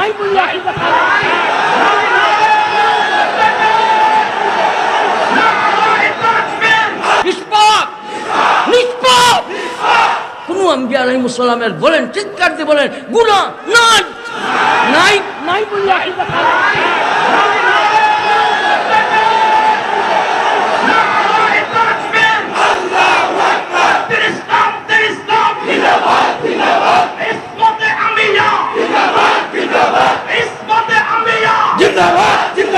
নাই বললে আকিদা কথা। নিষ্পাপ! নিষ্পাপ! কোন আম্বিয়া আলাই মুসলামের বলেন চিৎকার দিয়ে বলেন গুণা নাই! নাই নাই বললে খারাপ ইসলাম ইসলাম জিন্দাবাদ জিন্দাবাদ ইসমতে আমিয়া জিন্দাবাদ জিন্দাবাদ ইসমতে আমিয়া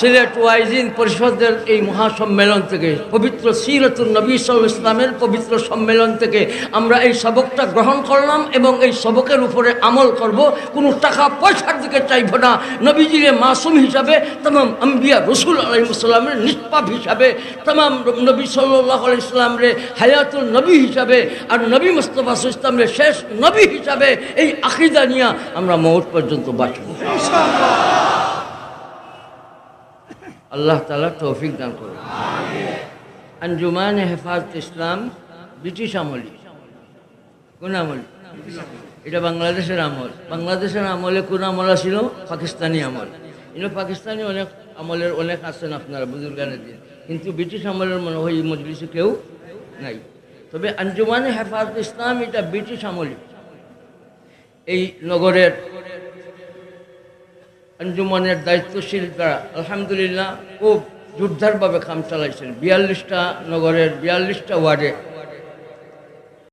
সিলেট ওয়াইজিন পরিষদের এই মহাসম্মেলন থেকে, পবিত্র সিরতুল নবী সাল ইসলামের পবিত্র সম্মেলন থেকে আমরা এই সবকটা গ্রহণ করলাম এবং এই সবকের উপরে আমল করব। কোনো টাকা পয়সার দিকে চাইব না। নবীজির মাসুম হিসাবে তাম আম্বিয়া রসুল আলহিমসাল্লামের নিষ্পাপ হিসাবে তাম নবী সাল্লাহ ইসলামের হায়াতুল নবী হিসাবে আর নবী মুস্তফা ইসলামের শেষ নবী হিসাবে এই আকিদা নিয়ে আমরা মৌত পর্যন্ত বাঁচব। আল্লাহ তালা তৌফিক দান করুন। আঞ্জুমান হেফাজত ইসলাম, ব্রিটিশ আমলি। কোন আমল? এটা বাংলাদেশের আমল। বাংলাদেশের আমলে কোন আমল ছিল পাকিস্তানি আমল। কিন্তু পাকিস্তানি অনেক আমলের অনেক আছেন আপনারা, বুজুর্গানের দিন। কিন্তু ব্রিটিশ আমলের মনে হয় মজলিসে কেউ নাই। তবে আঞ্জুমান হেফাজত ইসলাম এটা ব্রিটিশ আমলি। এই নগরের আঞ্জুমানের দায়িত্বশীল তারা। আলহামদুলিল্লাহ খুব জোরদারভাবে কাম চালাইছেন। বিয়াল্লিশটা নগরের বিয়াল্লিশটা ওয়ার্ডে।